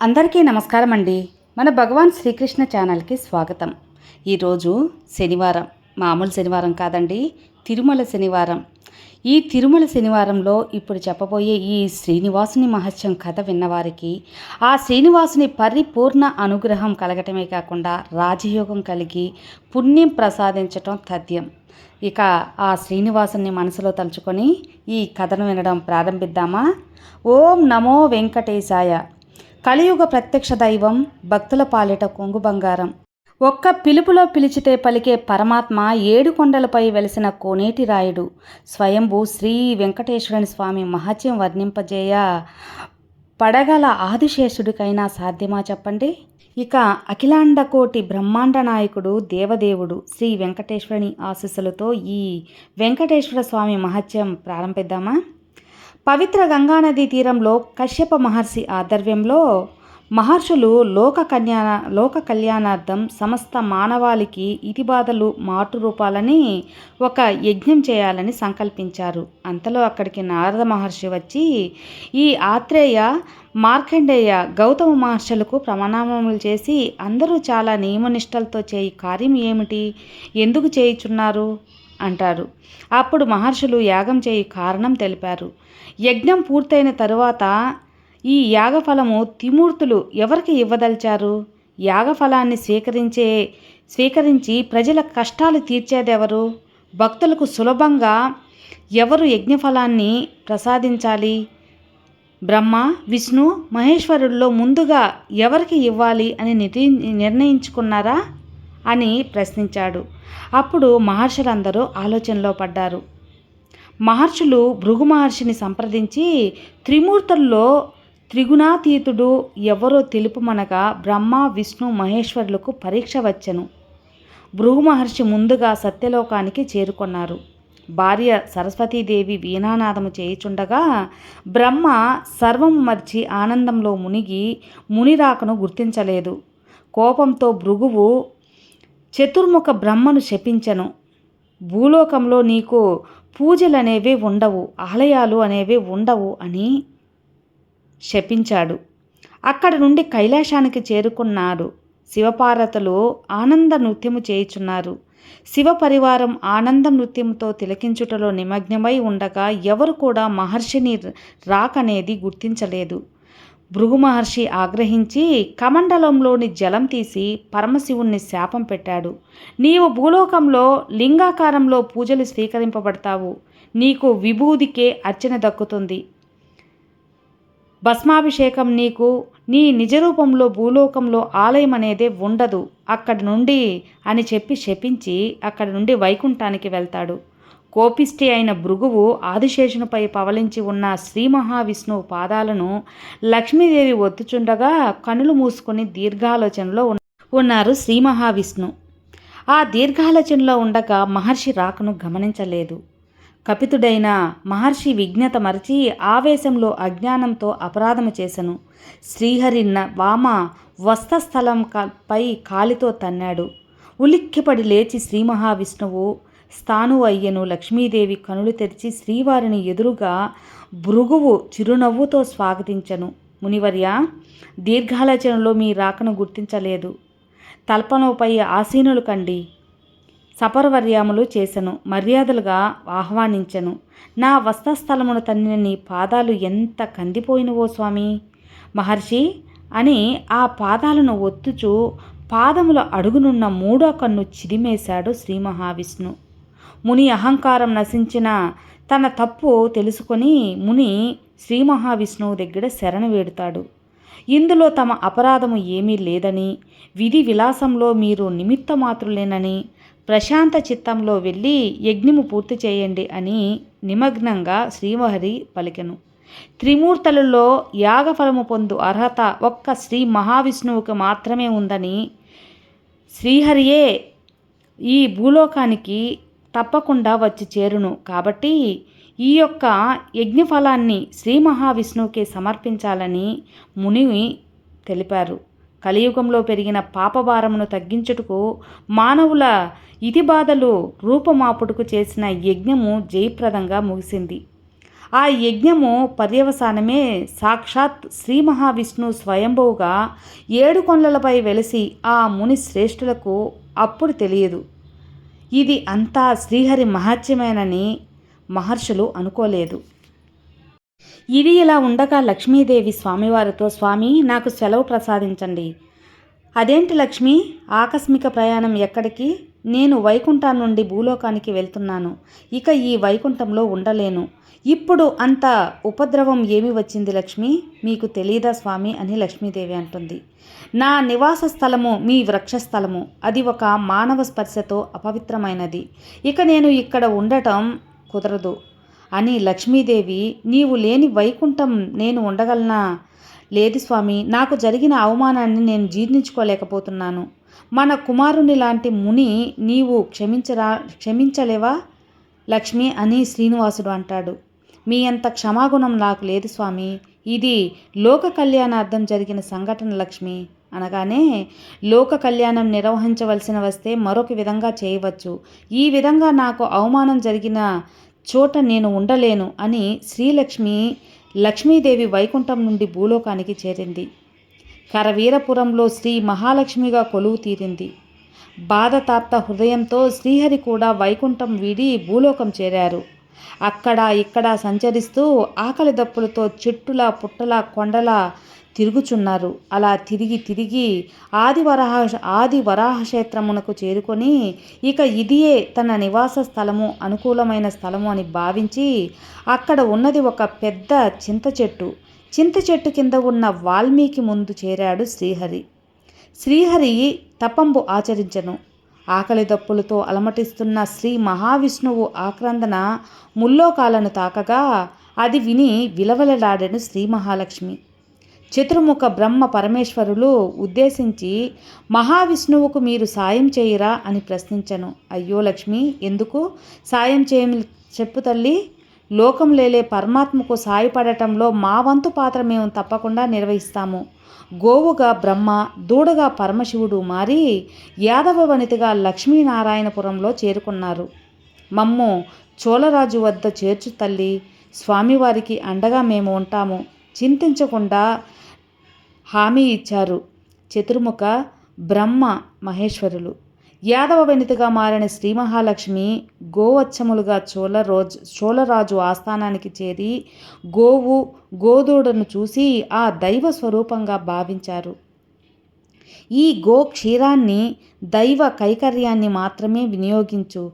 అందరికీ నమస్కారం అండి. మన భగవాన్ శ్రీకృష్ణ ఛానల్కి స్వాగతం. ఈరోజు శనివారం మామూలు శనివారం కాదండి తిరుమల శనివారం. ఈ తిరుమల శనివారంలో ఇప్పుడు చెప్పబోయే ఈ శ్రీనివాసుని మహత్యం కథ విన్నవారికి ఆ శ్రీనివాసుని పరిపూర్ణ అనుగ్రహం కలగటమే కాకుండా రాజయోగం కలిగి పుణ్యం ప్రసాదించటం తథ్యం. ఇక ఆ శ్రీనివాసుని మనసులో తలుచుకొని ఈ కథను వినడం ప్రారంభిద్దామా? ఓం నమో వెంకటేశాయ. కలియుగ ప్రత్యక్ష దైవం భక్తుల పాలిట కొంగు బంగారం. ఒక్క పిలుపులో పిలిచితే పలికే పరమాత్మ ఏడు కొండలపై వెలిసిన కోనేటి రాయుడు. స్వయంభూ శ్రీ వెంకటేశ్వరుని స్వామి మహత్యం వర్ణింపజేయ పడగల ఆదిశేషుడికైనా సాధ్యమా చెప్పండి? ఇక అఖిలాండకోటి బ్రహ్మాండ నాయకుడు దేవదేవుడు శ్రీ వెంకటేశ్వరుని ఆశీస్సులతో ఈ వెంకటేశ్వర స్వామి మహత్యం ప్రారంభిద్దామా? పవిత్ర గంగానదీ తీరంలో కశ్యప మహర్షి ఆధ్వర్యంలో మహర్షులు లోక కళ్యాణ లోక కళ్యాణార్థం సమస్త మానవాళికి ఇతిబాధలు మాటు రూపాలని ఒక యజ్ఞం చేయాలని సంకల్పించారు. అంతలో అక్కడికి నారద మహర్షి వచ్చి ఈ ఆత్రేయ మార్కండేయ గౌతమ మహర్షులకు ప్రమాణములు చేసి అందరూ చాలా నియమనిష్టలతో చేయి కార్యం ఏమిటి? ఎందుకు చేయుచున్నారు? అంటారు. అప్పుడు మహర్షులు యాగం చేయి కారణం తెలిపారు. యజ్ఞం పూర్తయిన తరువాత ఈ యాగఫలము త్రిమూర్తులు ఎవరికి ఇవ్వదలిచారు? యాగఫలాన్ని స్వీకరించే స్వీకరించి ప్రజల కష్టాలు తీర్చేదెవరు? భక్తులకు సులభంగా ఎవరు యజ్ఞఫలాన్ని ప్రసాదించాలి? బ్రహ్మ విష్ణు మహేశ్వరుల్లో ముందుగా ఎవరికి ఇవ్వాలి అని నిర్ణయించుకున్నారా? అని ప్రశ్నించాడు. అప్పుడు మహర్షులందరూ ఆలోచనలో పడ్డారు. మహర్షులు భృగు మహర్షిని సంప్రదించి త్రిమూర్తుల్లో త్రిగుణాతీతుడు ఎవరో తెలుపుమనగా బ్రహ్మ విష్ణు మహేశ్వరులకు పరీక్ష వచ్చెను. భృగు మహర్షి ముందుగా సత్యలోకానికి చేరుకున్నారు. భార్య సరస్వతీదేవి వీణానాదము చేయుచుండగా బ్రహ్మ సర్వం మర్చి ఆనందంలో మునిగి మునిరాకను గుర్తించలేదు. కోపంతో భృగువు చతుర్ముఖ బ్రహ్మను శపించను. భూలోకంలో నీకు పూజలు అనేవి ఉండవు ఆలయాలు అనేవి ఉండవు అని శపించాడు. అక్కడి నుండి కైలాసానికి చేరుకున్నాడు. శివపార్వతులు ఆనంద నృత్యము చేయుచున్నారు. శివ పరివారం ఆనంద నృత్యంతో తిలకించుటలో నిమగ్నమై ఉండగా ఎవరు కూడా మహర్షిని రాకనేది గుర్తించలేదు. భృగు మహర్షి ఆగ్రహించి కమండలంలోని జలం తీసి పరమశివుణ్ణి శాపం పెట్టాడు. నీవు భూలోకంలో లింగాకారంలో పూజలు స్వీకరింపబడతావు. నీకు విభూదికే అర్చన దక్కుతుంది. భస్మాభిషేకం నీకు నీ నిజరూపంలో భూలోకంలో ఆలయం అనేదే ఉండదు. అక్కడి నుండి అని చెప్పి శపించి అక్కడి నుండి వైకుంఠానికి వెళ్తాడు. కోపిష్టి అయిన భృగువు ఆదిశేషునిపై పవలించి ఉన్న శ్రీ మహావిష్ణువు పాదాలను లక్ష్మీదేవి ఒత్తుచుండగా కనులు మూసుకొని దీర్ఘాలోచనలో ఉన్నారు శ్రీ మహావిష్ణు. ఆ దీర్ఘాలోచనలో ఉండగా మహర్షి రాకను గమనించలేదు. కపితుడైన మహర్షి విజ్ఞత మరచి ఆవేశంలో అజ్ఞానంతో అపరాధము చేశను శ్రీహరి వామ వస్తస్థలం పై కాలితో తన్నాడు. ఉలిక్కిపడి లేచి శ్రీ మహావిష్ణువు స్థాను అయ్యను. లక్ష్మీదేవి కనులు తెరిచి శ్రీవారిని ఎదురుగా భృగువు చిరునవ్వుతో స్వాగతించను. మునివర్య దీర్ఘాలోచనలో మీ రాకను గుర్తించలేదు. తల్పనపై ఆసీనులు కండి. సపరవర్యాములు చేసను. మర్యాదలుగా ఆహ్వానించను. నా వస్త్రస్థలమును తన్నిన నీ పాదాలు ఎంత కందిపోయినవో స్వామి! మహర్షి అని ఆ పాదాలను ఒత్తుచు పాదముల అడుగునున్న మూడో కన్ను చిదిమేశాడు శ్రీ మహావిష్ణు. ముని అహంకారం నశించిన తన తప్పు తెలుసుకొని ముని శ్రీ మహావిష్ణువు దగ్గర శరణ వేడుతాడు. ఇందులో తమ అపరాధము ఏమీ లేదని విధి విలాసంలో మీరు నిమిత్త మాత్రులేనని ప్రశాంత చిత్తంలో వెళ్ళి యజ్ఞము పూర్తి చేయండి అని నిమగ్నంగా శ్రీమహరి పలికెను. త్రిమూర్తులలో యాగఫలము పొందు అర్హత ఒక్క శ్రీ మహావిష్ణువుకి మాత్రమే ఉందని శ్రీహరియే ఈ భూలోకానికి తప్పకుండా వచ్చి చేరును. కాబట్టి ఈ యొక్క యజ్ఞఫలాన్ని శ్రీ మహావిష్ణువుకి సమర్పించాలని ముని తెలిపారు. కలియుగంలో పెరిగిన పాపభారమును తగ్గించుటకు మానవుల ఇతి బాధలు రూపమాపుటకు చేసిన యజ్ఞము జయప్రదంగా ముగిసింది. ఆ యజ్ఞము పర్యవసానమే సాక్షాత్ శ్రీ మహావిష్ణు స్వయంభువుగా ఏడు కొండలపై వెలిసి ఆ ముని శ్రేష్ఠులకు అప్పుడు తెలియదు. ఇది అంతా శ్రీహరి మహాత్యమేనని మహర్షులు అనుకోలేదు. ఇది ఇలా ఉండగా లక్ష్మీదేవి స్వామివారితో స్వామి నాకు సెలవు ప్రసాదించండి. అదేంటి లక్ష్మి? ఆకస్మిక ప్రయాణం ఎక్కడికి? నేను వైకుంఠం నుండి భూలోకానికి వెళ్తున్నాను. ఇక ఈ వైకుంఠంలో ఉండలేను. ఇప్పుడు అంత ఉపద్రవం ఏమి వచ్చింది లక్ష్మి? మీకు తెలియదా స్వామి అని లక్ష్మీదేవి అంటుంది. నా నివాస స్థలము మీ వృక్షస్థలము. అది ఒక మానవ స్పర్శతో అపవిత్రమైనది. ఇక నేను ఇక్కడ ఉండటం కుదరదు అని లక్ష్మీదేవి నీవు లేని వైకుంఠం నేను ఉండగలనా? లేదు స్వామి నాకు జరిగిన అవమానాన్ని నేను జీర్ణించుకోలేకపోతున్నాను. మన కుమారుని లాంటి ముని నీవు క్షమించరా క్షమించలేవా? లక్ష్మి అని శ్రీనివాసుడు అంటాడు. మీ అంత క్షమాగుణం నాకు లేదు స్వామి. ఇది లోక కళ్యాణార్థం జరిగిన సంఘటన లక్ష్మి. అనగానే లోక కళ్యాణం నిర్వహించవలసిన వస్తే మరొక విధంగా చేయవచ్చు. ఈ విధంగా నాకు అవమానం జరిగిన చోట నేను ఉండలేను అని శ్రీలక్ష్మి లక్ష్మీదేవి వైకుంఠం నుండి భూలోకానికి చేరింది. కరవీరపురంలో శ్రీ మహాలక్ష్మిగా కొలువు తీరింది. బాధతాప్త హృదయంతో శ్రీహరి కూడా వైకుంఠం వీడి భూలోకం చేరారు. అక్కడ ఇక్కడ సంచరిస్తూ ఆకలి దప్పులతో చెట్టుల పుట్టల కొండల తిరుగుచున్నారు. అలా తిరిగి తిరిగి ఆది వరాహ ఆది వరాహ క్షేత్రమునకు చేరుకొని ఇక ఇదియే తన నివాస స్థలము అనుకూలమైన స్థలము అని భావించి అక్కడ ఉన్నది ఒక పెద్ద చింత చెట్టు. చింత చెట్టు కింద ఉన్న వాల్మీకి ముందు చేరాడు శ్రీహరి. శ్రీహరి తపంబు ఆచరించను. ఆకలి దప్పులతో అలమటిస్తున్న శ్రీ మహావిష్ణువు ఆక్రందన ముల్లోకాలను తాకగా అది విని విలవలలాడెను శ్రీ మహాలక్ష్మి. చతుర్ముఖ బ్రహ్మ పరమేశ్వరులు ఉద్దేశించి మహావిష్ణువుకు మీరు సాయం చేయరా? అని ప్రశ్నించను. అయ్యో లక్ష్మి ఎందుకు? సాయం చేయ చెప్పు తల్లి. లోకం లేలే పరమాత్మకు సాయపడటంలో మా వంతు పాత్ర మేము తప్పకుండా నిర్వహిస్తాము. గోవుగా బ్రహ్మ దూడగా పరమశివుడు మారి యాదవ వనితగా లక్ష్మీనారాయణపురంలో చేరుకున్నారు. మమ్ము చోళరాజు వద్ద చేర్చు తల్లి స్వామివారికి అండగా మేము ఉంటాము. చింతించకుండా హామీ ఇచ్చారు. చతుర్ముఖ బ్రహ్మ మహేశ్వరులు. యాదవ వెనితగా మారిన శ్రీ మహాలక్ష్మి గోవచ్చములుగా చోళరోజు చోళరాజు ఆస్థానానికి చేరి గోవు గోదూడను చూసి ఆ దైవ స్వరూపంగా భావించారు. ఈ గో క్షీరాన్ని దైవ కైకర్యాన్ని మాత్రమే వినియోగించు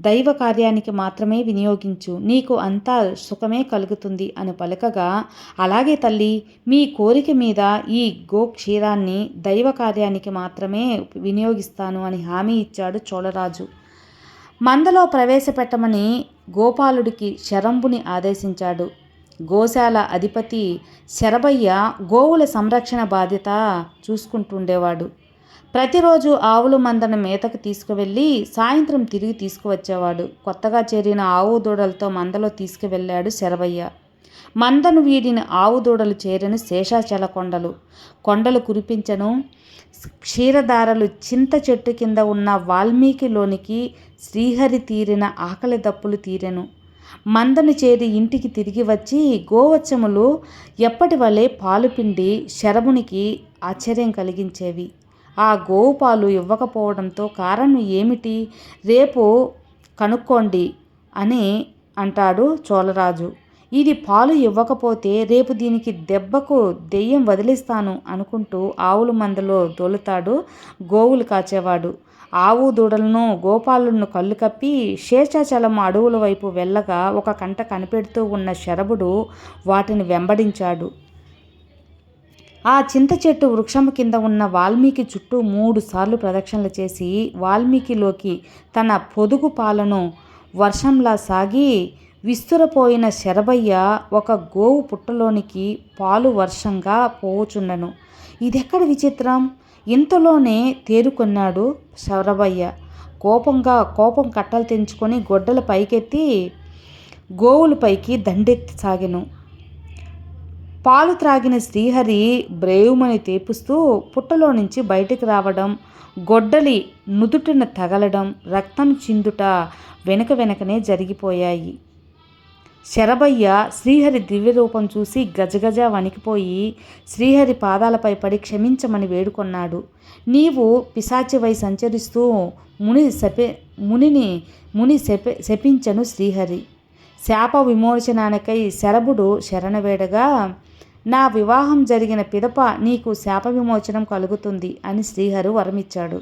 దైవ కార్యానికి మాత్రమే వినియోగించు. నీకు అంతా సుఖమే కలుగుతుంది అని పలకగా అలాగే తల్లి మీ కోరిక మీద ఈ గో క్షీరాన్ని దైవ కార్యానికి మాత్రమే వినియోగిస్తాను అని హామీ ఇచ్చాడు చోళరాజు. మందలో ప్రవేశపెట్టమని గోపాలుడికి శరంబుని ఆదేశించాడు. గోశాల అధిపతి శరభయ్య గోవుల సంరక్షణ బాధ్యత చూసుకుంటుండేవాడు. ప్రతిరోజు ఆవుల మందను మేతకు తీసుకువెళ్ళి సాయంత్రం తిరిగి తీసుకువచ్చేవాడు. కొత్తగా చేరిన ఆవు దూడలతో మందలో తీసుకువెళ్ళాడు శరవయ్య. మందను వీడిన ఆవు దూడలు చేరిన శేషాచల కొండలు. కొండలు కురిపించను. క్షీరధారలు చింత చెట్టు కింద ఉన్న వాల్మీకిలోనికి శ్రీహరి తీరిన ఆకలి దప్పులు తీరెను. మందను చేరి ఇంటికి తిరిగి వచ్చి గోవచ్చములు ఎప్పటి వలె పాలు పిండి శరభునికి ఆశ్చర్యం కలిగించేవి. ఆ గోవుపాలు ఇవ్వకపోవడంతో కారణం ఏమిటి? రేపు కనుక్కోండి అని అంటాడు చోళరాజు. ఇది పాలు ఇవ్వకపోతే రేపు దీనికి దెబ్బకు దెయ్యం వదిలిస్తాను అనుకుంటూ ఆవుల మందలో దొలుతాడు గోవులు కాచేవాడు. ఆవు దూడలను గోపాలను కళ్ళు కప్పి శేషాచలం అడవుల వైపు వెళ్ళగా ఒక కంట కనిపెడుతూ ఉన్న శరభుడు వాటిని వెంబడించాడు. ఆ చింత చెట్టు వృక్షం కింద ఉన్న వాల్మీకి చుట్టూ మూడు సార్లు ప్రదక్షిణలు చేసి వాల్మీకిలోకి తన పొదుగు పాలను వర్షంలా సాగి విస్తురపోయిన శరభయ్య ఒక గోవు పుట్టలోనికి పాలు వర్షంగా పోవుచుండెను. ఇదెక్కడ విచిత్రం? ఇంతలోనే తేరుకొన్నాడు శరభయ్య. కోపంగా కోపం కట్టలు తెంచుకొని గొడ్డల పైకెత్తి గోవులపైకి దండెత్తి సాగెను. పాలు త్రాగిన శ్రీహరి బ్రేవుమని తేపుస్తూ పుట్టలో నుంచి బయటికి రావడం గొడ్డలి నుదుటిన తగలడం రక్తం చిందుట వెనుక వెనకనే జరిగిపోయాయి. శరభయ్య శ్రీహరి దివ్యరూపం చూసి గజగజ వణికిపోయి శ్రీహరి పాదాలపై పడి క్షమించమని వేడుకొన్నాడు. నీవు పిశాచివై సంచరిస్తూ ముని శపి మునిని ముని శప శపించను శ్రీహరి. శాప విమోచనానికై శరభుడు శరణవేడగా నా వివాహం జరిగిన పిదప నీకు శాప విమోచనం కలుగుతుంది అని శ్రీహరు వరమిచ్చాడు.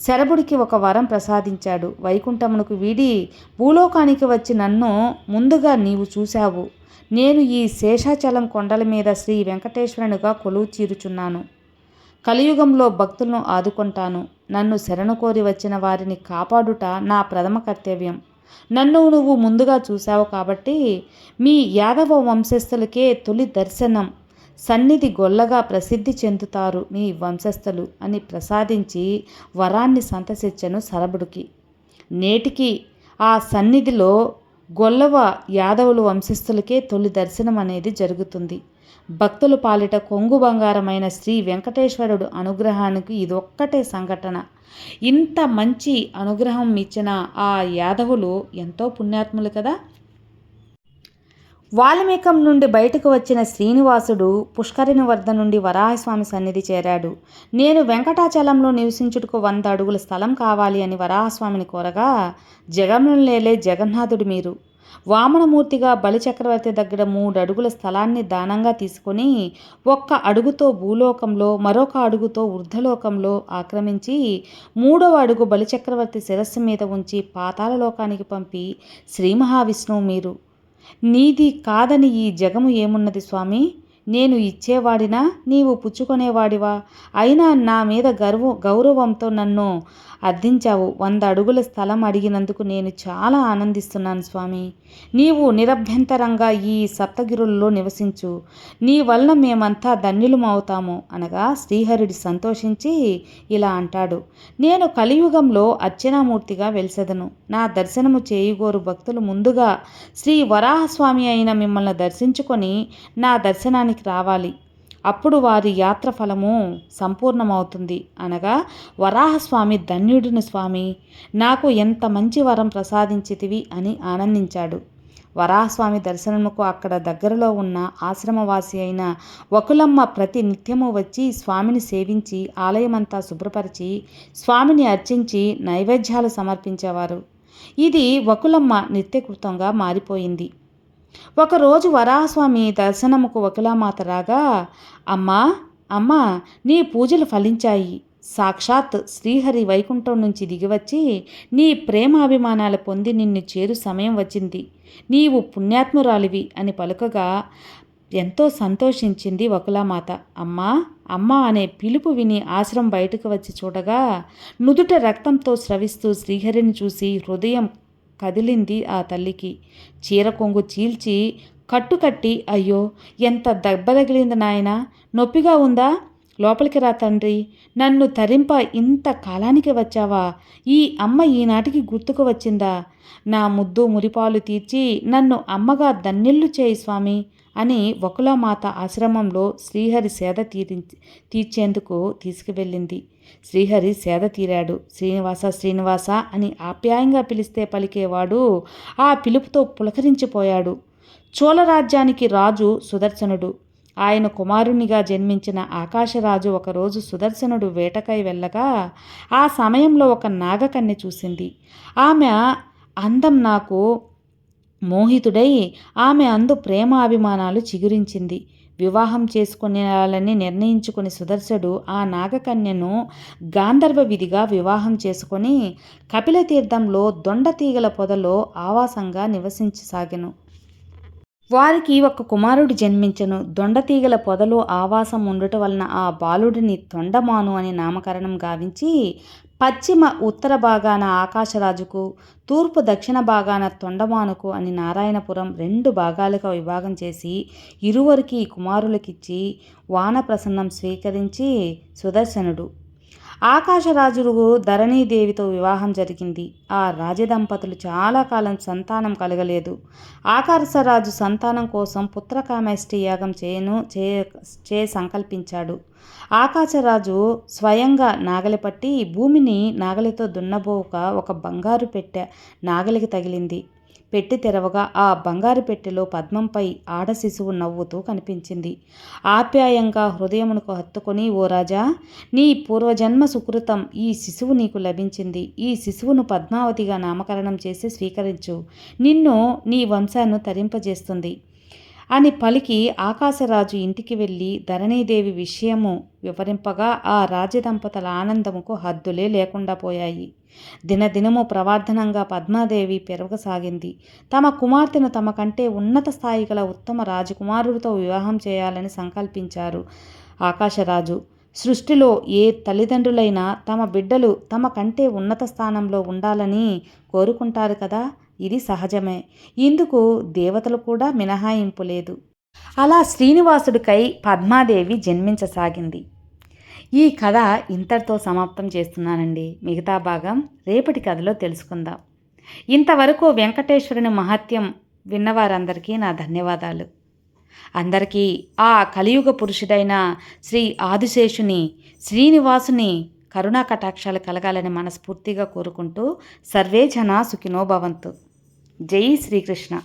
శరభుడికి ఒక వరం ప్రసాదించాడు. వైకుంఠమునకు వీడి భూలోకానికి వచ్చి నన్ను ముందుగా నీవు చూశావు. నేను ఈ శేషాచలం కొండల మీద శ్రీ వెంకటేశ్వరునిగా కొలువు చీరుచున్నాను. కలియుగంలో భక్తులను ఆదుకుంటాను. నన్ను శరణు కోరి వచ్చిన వారిని కాపాడుట నా ప్రథమ కర్తవ్యం. నన్ను నువ్వు ముందుగా చూశావు కాబట్టి మీ యాదవ వంశస్థులకే తొలి దర్శనం సన్నిధి గొల్లగా ప్రసిద్ధి చెందుతారు మీ వంశస్థులు అని ప్రసాదించి వరాన్ని సంతసించను సరభుడికి నేటికి ఆ సన్నిధిలో గొల్లవ యాదవులు వంశస్థులకే తొలి దర్శనం అనేది జరుగుతుంది. భక్తులు పాలిట కొంగు బంగారమైన శ్రీ వెంకటేశ్వరుడు అనుగ్రహానికి ఇదొక్కటే సంఘటన. ఇంత మంచి అనుగ్రహం ఇచ్చిన ఆ యాదవులు ఎంతో పుణ్యాత్ములు కదా? వాల్మీకం నుండి బయటకు వచ్చిన శ్రీనివాసుడు పుష్కరిని వద్ద నుండి వరాహస్వామి సన్నిధి చేరాడు. నేను వెంకటాచలంలో నివసించుటకు వంద అడుగుల స్థలం కావాలి అని వరాహస్వామిని కోరగా జగన్లేలే జగన్నాథుడు మీరు. వామనమూర్తిగా బలిచక్రవర్తి దగ్గర మూడు అడుగుల స్థలాన్ని దానంగా తీసుకొని ఒక్క అడుగుతో భూలోకంలో మరొక అడుగుతో వృద్ధలోకంలో ఆక్రమించి మూడవ అడుగు బలిచక్రవర్తి శిరస్సు మీద ఉంచి పాతాల లోకానికి పంపి శ్రీ మహావిష్ణువు మీరు. నీది కాదని ఈ జగము ఏమున్నది స్వామి? నేను ఇచ్చేవాడినా నీవు పుచ్చుకునేవాడివా? అయినా నా మీద గర్వ గౌరవంతో నన్ను అర్థించావు. వంద అడుగుల స్థలం అడిగినందుకు నేను చాలా ఆనందిస్తున్నాను స్వామి. నీవు నిరభ్యంతరంగా ఈ సప్తగిరుల్లో నివసించు. నీ వలన మేమంతా ధన్యులమవుతాము అనగా శ్రీహరుడి సంతోషించి ఇలా అంటాడు. నేను కలియుగంలో అర్చనామూర్తిగా వెలిసెదను. నా దర్శనము చేయుగోరు భక్తులు ముందుగా శ్రీ వరాహస్వామి అయిన మిమ్మల్ని దర్శించుకొని నా దర్శనానికి రావాలి. అప్పుడు వారి యాత్ర ఫలము సంపూర్ణమవుతుంది. అనగా వరాహస్వామి ధన్యుడిని స్వామి నాకు ఎంత మంచి వరం ప్రసాదించితివి అని ఆనందించాడు. వరాహస్వామి దర్శనముకు అక్కడ దగ్గరలో ఉన్న ఆశ్రమవాసి అయిన వకులమ్మ ప్రతి నిత్యము వచ్చి స్వామిని సేవించి ఆలయమంతా శుభ్రపరిచి స్వామిని అర్చించి నైవేద్యాలు సమర్పించేవారు. ఇది వకులమ్మ నిత్యకృతంగా మారిపోయింది. ఒకరోజు వరాహస్వామి దర్శనముకు వకులామాత రాగా అమ్మా అమ్మా నీ పూజలు ఫలించాయి. సాక్షాత్ శ్రీహరి వైకుంఠం నుంచి దిగివచ్చి నీ ప్రేమాభిమానాలు పొంది నిన్ను చేరు సమయం వచ్చింది. నీవు పుణ్యాత్మురాలివి అని పలుకగా ఎంతో సంతోషించింది వకులామాత. అమ్మా అమ్మా అనే పిలుపు విని ఆశ్రమం బయటకు వచ్చి చూడగా నుదుట రక్తంతో స్రవిస్తూ శ్రీహరిని చూసి హృదయం కదిలింది ఆ తల్లికి. చీర కొంగు చీల్చి కట్టుకట్టి అయ్యో ఎంత దెబ్బ తగిలింది నాయన నొప్పిగా ఉందా? లోపలికి రా తండ్రి నన్ను తరింప ఇంత కాలానికి వచ్చావా? ఈ అమ్మ ఈనాటికి గుర్తుకు వచ్చిందా? నా ముద్దు మురిపాలు తీర్చి నన్ను అమ్మగా దన్నిల్లు చేయి స్వామి అని వకులామాత ఆశ్రమంలో శ్రీహరి సేద తీరి తీర్చేందుకు తీసుకువెళ్ళింది. శ్రీహరి సేద తీరాడు. శ్రీనివాస శ్రీనివాస అని ఆప్యాయంగా పిలిస్తే పలికేవాడు ఆ పిలుపుతో పులకరించిపోయాడు. చోళరాజ్యానికి రాజు సుదర్శనుడు. ఆయన కుమారునిగా జన్మించిన ఆకాశరాజు ఒకరోజు సుదర్శనుడు వేటకై వెళ్ళగా ఆ సమయంలో ఒక నాగకన్య చూసింది. ఆమె అందం నాకు మోహితుడై ఆమె అందు ప్రేమాభిమానాలు చిగురించింది. వివాహం చేసుకునేయాలని నిర్ణయించుకుని సుదర్శుడు ఆ నాగకన్యను గాంధర్వ విధిగా వివాహం చేసుకొని కపిలతీర్థంలో దొండతీగల పొదలో ఆవాసంగా నివసించసాగెను. వారికి ఒక కుమారుడు జన్మించను. దొండతీగల పొదలో ఆవాసం ఉండటం వలన ఆ బాలుడిని తొండమాను అని నామకరణం గావించి పశ్చిమ ఉత్తర భాగాన ఆకాశరాజుకు తూర్పు దక్షిణ భాగాన తొండమానుకు అని నారాయణపురం రెండు భాగాలుగా విభాగం చేసి ఇరువరికి కుమారులకిచ్చి వానప్రసన్నం స్వీకరించి సుదర్శనుడు. ఆకాశరాజుకు ధరణీదేవితో వివాహం జరిగింది. ఆ రాజదంపతులు చాలా కాలం సంతానం కలగలేదు. ఆకాశరాజు సంతానం కోసం పుత్రకామేష్టి యాగం చేయను చే చే సంకల్పించాడు. ఆకాశరాజు స్వయంగా నాగలి పట్టి భూమిని నాగలితో దున్నబోక ఒక బంగారు పెట్టె నాగలికి తగిలింది. పెట్టి తెరవగా ఆ బంగారు పెట్టెలో పద్మంపై ఆడ శిశువు నవ్వుతూ కనిపించింది. ఆప్యాయంగా హృదయమునకు హత్తుకొని ఓ రాజా నీ పూర్వజన్మ సుకృతం ఈ శిశువు నీకు లభించింది. ఈ శిశువును పద్మావతిగా నామకరణం చేసి స్వీకరించు. నిన్ను నీ వంశాన్ని తరింపజేస్తుంది అని పలికి ఆకాశరాజు ఇంటికి వెళ్ళి ధరణీదేవి విషయము వివరింపగా ఆ రాజదంపతుల ఆనందముకు హద్దులే లేకుండా పోయాయి. దినదినము ప్రవర్ధనంగా పద్మాదేవి పెరగసాగింది. తమ కుమార్తెను తమ కంటే ఉన్నత స్థాయి గల ఉత్తమ రాజకుమారుడితో వివాహం చేయాలని సంకల్పించారు ఆకాశరాజు. సృష్టిలో ఏ తల్లిదండ్రులైనా తమ బిడ్డలు తమ కంటే ఉన్నత స్థానంలో ఉండాలని కోరుకుంటారు కదా? ఇది సహజమే. ఇందుకు దేవతలు కూడా మినహాయింపు లేదు. అలా శ్రీనివాసుడికై పద్మాదేవి జన్మించసాగింది. ఈ కథ ఇంతటితో సమాప్తం చేస్తున్నానండి. మిగతా భాగం రేపటి కథలో తెలుసుకుందాం. ఇంతవరకు వెంకటేశ్వరుని మహత్యం విన్నవారందరికీ నా ధన్యవాదాలు. అందరికీ ఆ కలియుగ పురుషుడైన శ్రీ ఆదిశేషుని శ్రీనివాసుని కరుణా కటాక్షాలు కలగాలని మనస్ఫూర్తిగా కోరుకుంటూ సర్వే జనా సుఖినోభవంతు జై శ్రీకృష్ణ.